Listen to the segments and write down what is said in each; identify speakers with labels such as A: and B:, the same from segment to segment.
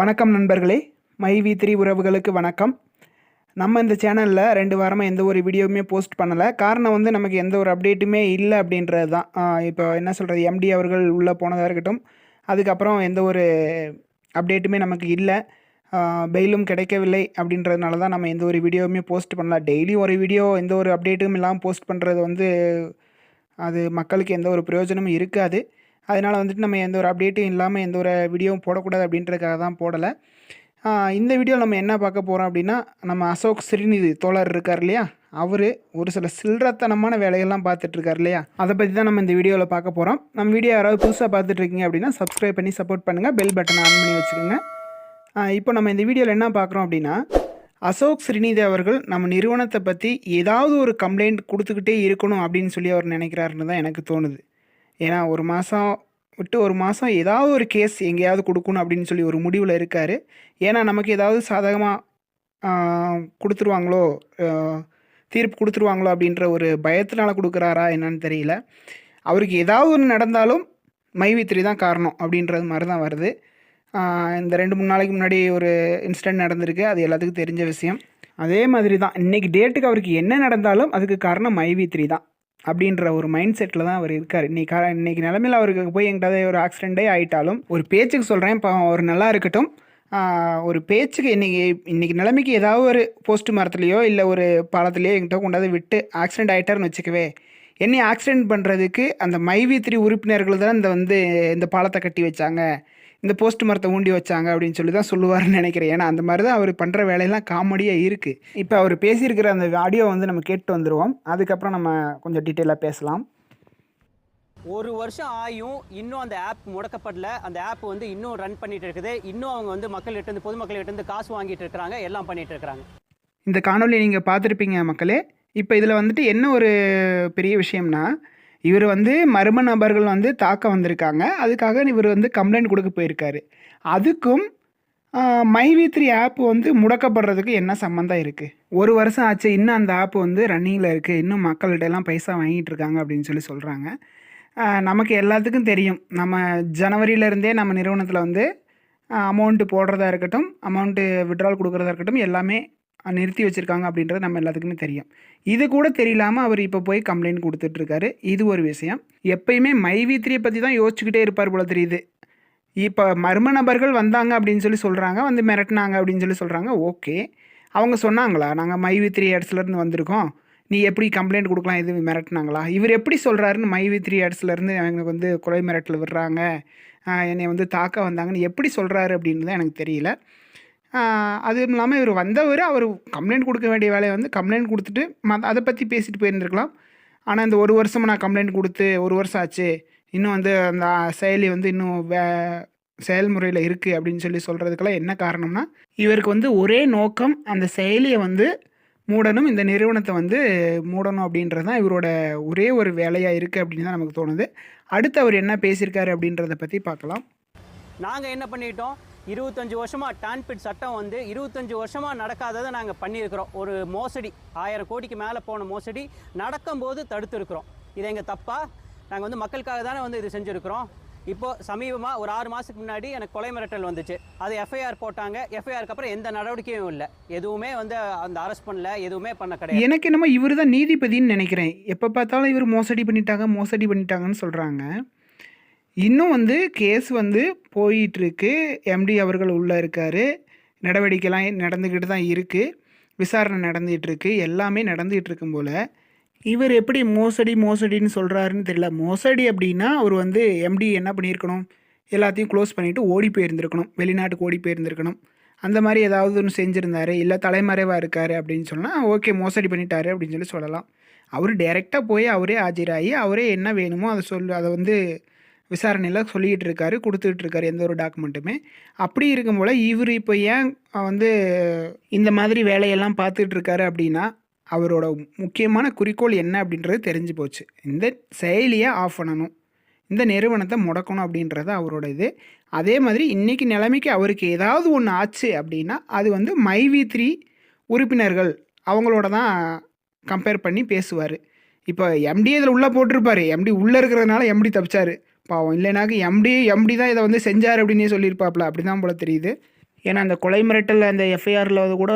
A: வணக்கம் நண்பர்களே. My we three உறவுகளுக்கு வணக்கம். நம்ம இந்த சேனலில் ரெண்டு வாரமாக எந்த ஒரு வீடியோவுமே போஸ்ட் பண்ணலை. காரணம் வந்து நமக்கு எந்த ஒரு அப்டேட்டுமே இல்லை அப்படின்றது தான். இப்போ என்ன சொல்கிறது எம்டி அவர்கள் உள்ளே போனதாக இருக்கட்டும். அதுக்கப்புறம் எந்த ஒரு அப்டேட்டுமே நமக்கு இல்லை. பெயிலும் கிடைக்கவில்லை அப்படின்றதுனால தான் நம்ம எந்த ஒரு வீடியோவுமே போஸ்ட் பண்ணல. டெய்லி ஒரு வீடியோ எந்த ஒரு அப்டேட்டும் இல்லாமல் போஸ்ட் பண்ணுறது வந்து அது மக்களுக்கு எந்த ஒரு பிரயோஜனமும் இருக்காது. அதனால் வந்துட்டு நம்ம எந்த ஒரு அப்டேட்டும் இல்லாமல் எந்த ஒரு வீடியோவும் போடக்கூடாது அப்படின்றதுக்காக தான் போடலை. இந்த வீடியோவில் நம்ம என்ன பார்க்க போகிறோம் அப்படின்னா நம்ம அசோக் ஸ்ரீநிதி தோழர் இருக்கார் இல்லையா? அவர் ஒரு சில சில்லறத்தனமான வேலைகள்லாம் பார்த்துட்ருக்காரு இல்லையா? அதை பற்றி தான் நம்ம இந்த வீடியோவில் பார்க்க போகிறோம் நம்ம வீடியோ யாராவது புதுசாக பார்த்துட்ருக்கீங்க அப்படின்னா சப்ஸ்கிரைப் பண்ணி சப்போர்ட் பண்ணுங்கள் பெல் பட்டனை ஆன் பண்ணி வச்சுக்கோங்க. இப்போ நம்ம இந்த வீடியோவில் என்ன பார்க்குறோம் அப்படின்னா அசோக் ஸ்ரீநிதி அவர்கள் நம்ம நிறுவனத்தை பற்றி ஏதாவது ஒரு கம்ப்ளைண்ட் கொடுத்துக்கிட்டே இருக்கணும் அப்படின்னு சொல்லி அவர் நினைக்கிறாருன்னு தான் எனக்கு தோணுது. ஏன்னா ஒரு மாதம் விட்டு ஒரு மாதம் ஏதாவது ஒரு கேஸ் எங்கேயாவது கொடுக்கணும் அப்படின்னு சொல்லி ஒரு முடிவில் இருக்கார். ஏன்னா நமக்கு ஏதாவது சாதகமாக கொடுத்துருவாங்களோ தீர்ப்பு கொடுத்துருவாங்களோ அப்படின்ற ஒரு பயத்தினால கொடுக்குறாரா என்னன்னு தெரியல. அவருக்கு ஏதாவது ஒன்று நடந்தாலும் மைவித்திரி தான் காரணம் அப்படின்றது மாதிரி தான் வருது. இந்த ரெண்டு மூணு நாளைக்கு முன்னாடி ஒரு இன்சிடெண்ட் நடந்திருக்கு. அது எல்லாத்துக்கும் தெரிஞ்ச விஷயம். அதே மாதிரி தான். இன்றைக்கி டேட்டுக்கு அவருக்கு என்ன நடந்தாலும் அதுக்கு காரணம் மைவித்திரி தான். அப்படின்ற ஒரு மைண்ட் செட்டில் தான் அவர் இருக்கார். இன்னைக்கு இன்னைக்கு நிலமையில் அவருக்கு போய் எங்கிட்ட ஒரு ஆக்சிடெண்ட்டே ஆயிட்டாலும் ஒரு பேச்சுக்கு சொல்கிறேன் இப்போ அவர் நல்லா இருக்கட்டும். ஒரு பேச்சுக்கு இன்னைக்கு இன்னைக்கு நிலைமைக்கு ஏதாவது ஒரு போஸ்ட் மரத்துலையோ இல்லை ஒரு பாலத்துலேயோ எங்கிட்ட கொண்டாந்து விட்டு ஆக்சிடென்ட் ஆகிட்டாருன்னு வச்சுக்கவே என்னை ஆக்சிடென்ட் பண்ணுறதுக்கு அந்த மைவி த்ரீ உறுப்பினர்கள் தான் இந்த வந்து இந்த பாலத்தை கட்டி வச்சாங்க. இந்த போஸ்ட் மரத்தை ஊண்டி வச்சாங்க அப்படின்னு சொல்லி தான் சொல்லுவார்னு நினைக்கிறேன். ஏன்னா அந்த மாதிரி தான் அவர் பண்ணுற வேலையெல்லாம் காமெடியாக இருக்குது இப்போ அவர் பேசியிருக்கிற அந்த ஆடியோ வந்து நம்ம கேட்டு வந்துடுவோம் அதுக்கப்புறம் நம்ம கொஞ்சம் டீட்டெயிலாக பேசலாம்.
B: ஒரு வருஷம் ஆயும் இன்னும் அந்த ஆப் முடக்கப்படல. அந்த ஆப் வந்து இன்னும் ரன் பண்ணிட்டு இருக்குது. இன்னும் அவங்க வந்து மக்கள்கிட்ட இருந்து பொதுமக்கள்கிட்ட இருந்து காசு வாங்கிட்டு இருக்காங்க எல்லாம் பண்ணிட்டு இருக்காங்க
A: இந்த காணொளி நீங்கள் பார்த்துருப்பீங்க மக்களே. இப்போ இதில் வந்துட்டு என்ன ஒரு பெரிய விஷயம்னா இவர் வந்து மர்ம நபர்கள் வந்து தாக்க வந்திருக்காங்க. அதுக்காக இவர் வந்து கம்ப்ளைண்ட் கொடுக்க போயிருக்காரு. அதுக்கும் மைவி த்ரீ ஆப் வந்து முடக்கப்படுறதுக்கு என்ன சம்மந்தம் இருக்குது ஒரு வருஷம் ஆச்சு இன்னும் அந்த ஆப் வந்து ரன்னிங்கில் இருக்குது இன்னும் மக்கள்கிட்ட எல்லாம் பைசா வாங்கிட்டு இருக்காங்க அப்படின்னு சொல்லி சொல்கிறாங்க நமக்கு எல்லாத்துக்கும் தெரியும். நம்ம ஜனவரியிலேருந்தே நம்ம நிறுவனத்தில் வந்து அமௌண்ட்டு போடுறதா இருக்கட்டும் அமௌண்ட்டு விட்ரால் கொடுக்குறதா இருக்கட்டும் எல்லாமே நிறுத்தி வச்சுருக்காங்க அப்படின்றது நம்ம எல்லாத்துக்குமே தெரியும். இது கூட தெரியலாமல் அவர் இப்போ போய் கம்ப்ளைண்ட் கொடுத்துட்ருக்காரு. இது ஒரு விஷயம். எப்பயுமே மைவி த்ரீ பற்றி தான் யோசிச்சுக்கிட்டே இருப்பார் போல தெரியுது. இப்போ மர்ம நபர்கள் வந்தாங்க அப்படின்னு சொல்லி சொல்கிறாங்க வந்து மிரட்டினாங்க அப்படின்னு சொல்லி சொல்கிறாங்க ஓகே. அவங்க சொன்னாங்களா நாங்கள் மைவி த்ரீ இடத்துலேருந்து வந்திருக்கோம். நீ எப்படி கம்ப்ளைண்ட் கொடுக்கலாம்? இது மிரட்டினாங்களா? இவர் எப்படி சொல்கிறாருன்னு மைவி த்ரீ இடத்துலேருந்து எனக்கு வந்து கொலை மிரட்டல் விடுறாங்க என்னை வந்து தாக்க வந்தாங்கன்னு எப்படி சொல்கிறாரு அப்படின்னு தான் எனக்கு தெரியல. அதுவும் இல்லாமல் இவர் வந்தவர் அவர் கம்ப்ளைண்ட் கொடுக்க வேண்டிய வேலையை வந்து கம்ப்ளைண்ட் கொடுத்துட்டு ம அதை பற்றி பேசிட்டு போயிருந்துருக்கலாம். ஆனால் இந்த ஒரு வருஷமாக நான் கம்ப்ளைண்ட் கொடுத்து ஒரு வருஷம் ஆச்சு. இன்னும் வந்து அந்த செயலி வந்து இன்னும் வே செயல்முறையில் இருக்குது அப்படின்னு சொல்லி சொல்கிறதுக்கெல்லாம் என்ன காரணம்னா இவருக்கு வந்து ஒரே நோக்கம் அந்த செயலியை வந்து மூடணும் இந்த நிறுவனத்தை வந்து மூடணும் அப்படின்றது தான் இவரோட ஒரே ஒரு வேலையாக இருக்குது அப்படின்னு தான் நமக்கு தோணுது. அடுத்து அவர் என்ன பேசியிருக்காரு அப்படின்றத பற்றி பார்க்கலாம்.
B: நாங்கள் என்ன பண்ணிட்டோம்? இருபத்தஞ்சு வருஷமாக டான்பிட் சட்டம் வந்து இருபத்தஞ்சு வருஷமாக நடக்காததை நாங்கள் பண்ணியிருக்கிறோம். ஒரு மோசடி ஆயிரம் கோடிக்கு மேலே போன மோசடி நடக்கும்போது தடுத்துருக்குறோம். இது எங்கள் தப்பாக நாங்கள் வந்து மக்களுக்காக தானே வந்து இது செஞ்சுருக்கிறோம். இப்போது சமீபமாக ஒரு ஆறு மாதத்துக்கு முன்னாடி எனக்கு கொலை மிரட்டல் வந்துச்சு. அது எஃப்ஐஆர் போட்டாங்க. எஃப்ஐஆருக்கு அப்புறம் எந்த நடவடிக்கையும் இல்லை. எதுவுமே வந்து அந்த அரெஸ்ட் பண்ணல. எதுவுமே பண்ண கிடையாது.
A: எனக்கு என்னமோ இவர் தான் நீதிபதின்னு நினைக்கிறேன். எப்போ பார்த்தாலும் இவர் மோசடி பண்ணிட்டாங்க மோசடி பண்ணிட்டாங்கன்னு சொல்கிறாங்க இன்னும் வந்து கேஸ் வந்து போயிட்டுருக்கு. எம்டி அவர்கள் உள்ளே இருக்கார். நடவடிக்கைலாம் நடந்துக்கிட்டு தான் இருக்குது விசாரணை நடந்துகிட்ருக்கு எல்லாமே நடந்துகிட்ருக்கும் போல். இவர் எப்படி மோசடி மோசடின்னு சொல்கிறாருன்னு தெரியல. மோசடி அப்படின்னா அவர் வந்து எம்டி என்ன பண்ணியிருக்கணும்? எல்லாத்தையும் க்ளோஸ் பண்ணிவிட்டு ஓடி போயிருந்திருக்கணும். வெளிநாட்டுக்கு ஓடி போயிருந்துருக்கணும். அந்த மாதிரி ஏதாவது ஒன்று செஞ்சுருந்தாரு. இல்லை தலைமறைவாக இருக்கார் அப்படின்னு சொன்னால் ஓகே மோசடி பண்ணிட்டாரு அப்படின்னு சொல்லி சொல்லலாம். அவர் டைரெக்டாக போய் அவரே ஆஜராகி அவரே என்ன வேணுமோ அதை சொல்லு அதை வந்து விசாரணையில் சொல்லிக்கிட்டு இருக்காரு கொடுத்துட்டு இருக்காரு எந்த ஒரு டாக்குமெண்ட்டுமே. அப்படி இருக்கும் போல் இவர் இப்போ ஏன் வந்து இந்த மாதிரி வேலையெல்லாம் பார்த்துட்டு இருக்காரு அப்படின்னா அவரோட முக்கியமான குறிக்கோள் என்ன அப்படின்றது தெரிஞ்சு போச்சு. இந்த செயலியை ஆஃப் பண்ணணும். இந்த நிறுவனத்தை முடக்கணும் அப்படின்றது அவரோட இது. அதே மாதிரி இன்றைக்கி நிலைமைக்கு அவருக்கு ஏதாவது ஒன்று ஆச்சு அப்படின்னா அது வந்து மைவி த்ரீ உறுப்பினர்கள் அவங்களோட தான் கம்பேர் பண்ணி பேசுவார். இப்போ எம்டி இதில் உள்ளே போட்டிருப்பாரு. எம்டி உள்ளே இருக்கிறதுனால எம்டி தப்பிச்சார். பாவம். இல்லைனாக்கு எம்டி எம்டி தான் இதை வந்து செஞ்சார் அப்படின்னே சொல்லியிருப்பாப்ல. அப்படி தான் போல தெரியுது. ஏன்னா அந்த கொலை மிரட்டல் அந்த எஃப்ஐஆரில் வந்து கூட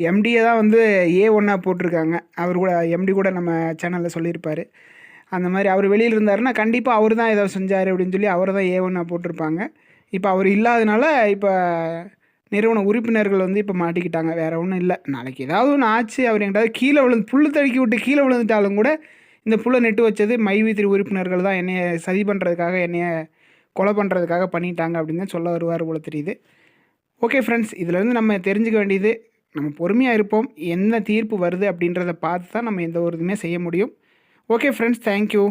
A: எம்டியை தான் வந்து ஏ ஒன்னாக போட்டிருக்காங்க. அவர் கூட எம்டி கூட நம்ம சேனலில் சொல்லியிருப்பார். அந்த மாதிரி அவர் வெளியில் இருந்தாருன்னா கண்டிப்பாக அவர் தான் ஏதோ செஞ்சார் அப்படின்னு சொல்லி அவர் தான் ஏ ஒன்னாக போட்டிருப்பாங்க. இப்போ அவர் இல்லாதனால இப்போ நிறுவன உறுப்பினர்கள் வந்து இப்போ மாட்டிக்கிட்டாங்க. வேறு ஒன்றும் இல்லை. நாளைக்கு ஏதாவது ஒன்று ஆச்சு. அவர் எங்கிட்டாவது கீழே விழுந்து புல்லு தடுக்கி விட்டு கீழே விழுந்துட்டாலும் கூட இந்த புல்லை நெட்டு வச்சது மைவித்திரி உறுப்பினர்கள் தான் என்னைய சதி பண்ணுறதுக்காக என்னைய கொலை பண்ணுறதுக்காக பண்ணிட்டாங்க அப்படின்னு தான் சொல்ல வருவார் போல தெரியுது. ஓகே ஃப்ரெண்ட்ஸ் இதுலேருந்து நம்ம தெரிஞ்சுக்க வேண்டியது நம்ம பொறுமையாக இருப்போம். என்ன தீர்ப்பு வருது அப்படின்றத பார்த்து தான் நம்ம எந்த ஒரு இதுவுமே செய்ய முடியும். Okay friends thank you